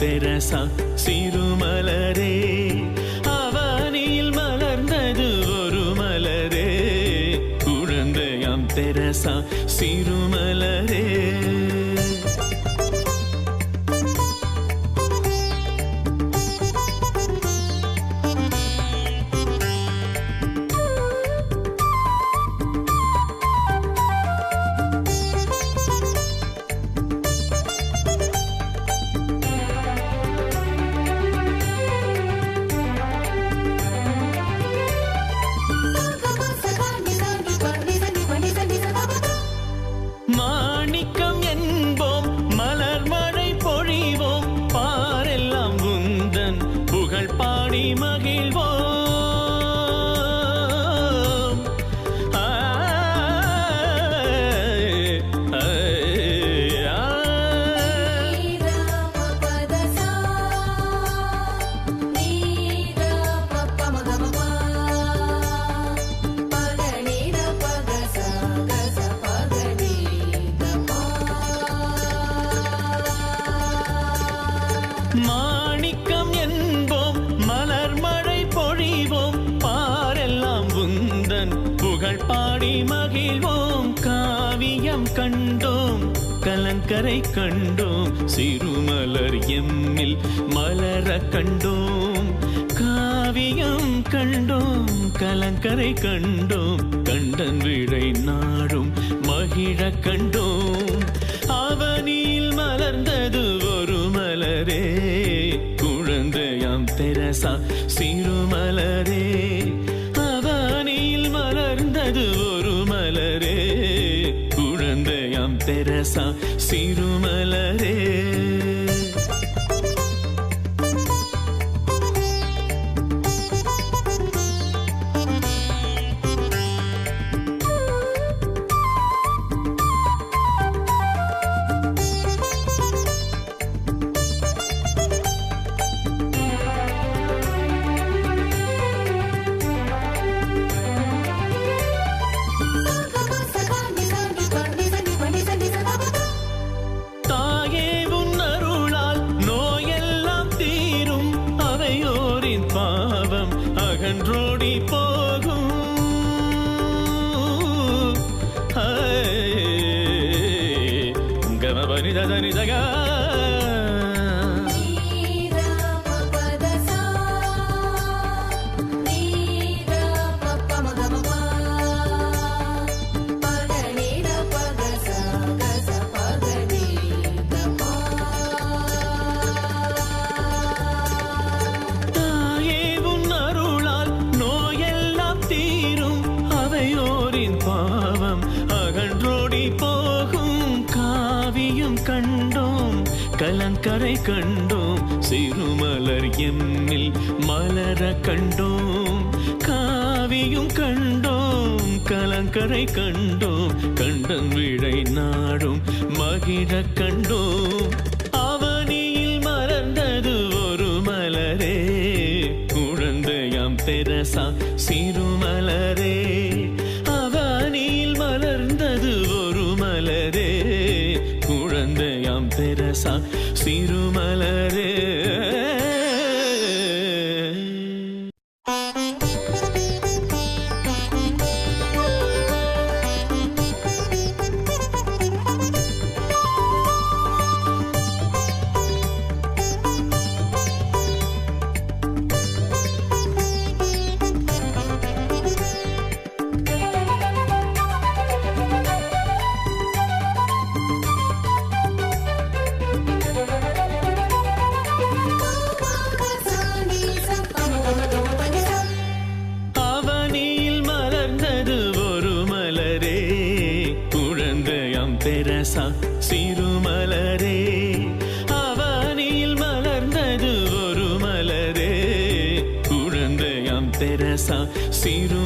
பெரசா சிறுமலரே அவனில் மலர்ந்தது ஒரு மலரே. குழந்தையாம் பெரசா சிறுமலரே பாடி கண்ணன். புகழ் பாடி மகிழ்வோம். காவியம் கண்டோம். கலங்கரை கண்டோம். சிறுமலர் எம்மில் மலர கண்டோம். காவியம் கண்டோம். கலங்கரை கண்டோம். கண்டன் விடை நாடும். மகிழ கண்டோம். அவனில் மலர்ந்தது ஒரு மலரே. குழந்தையாம் தெரசா சிறுமலரே. தெரசா சிறுமலரே. பாவம் அகன்றோடி போ என் பாவம் அகன்றோடி போகும் காவியம் கண்டோம் கலங்கரை கண்டோம் சிறுமலர் எம்மில் மலர கண்டோம் காவியும் கண்டோம் கலங்கரை கண்டோம் கண்டன் விழை நாடும் மகிழ கண்டோம். அவனியில் மறந்தது ஒரு மலரே குழந்தையாம் பெரசா சிறுமலரே. சிறுமலரே பெரசா சிறுமலரே அவனில் மலர்ந்தது ஒரு மலரே. குழந்தையாம் பெரசா சிறு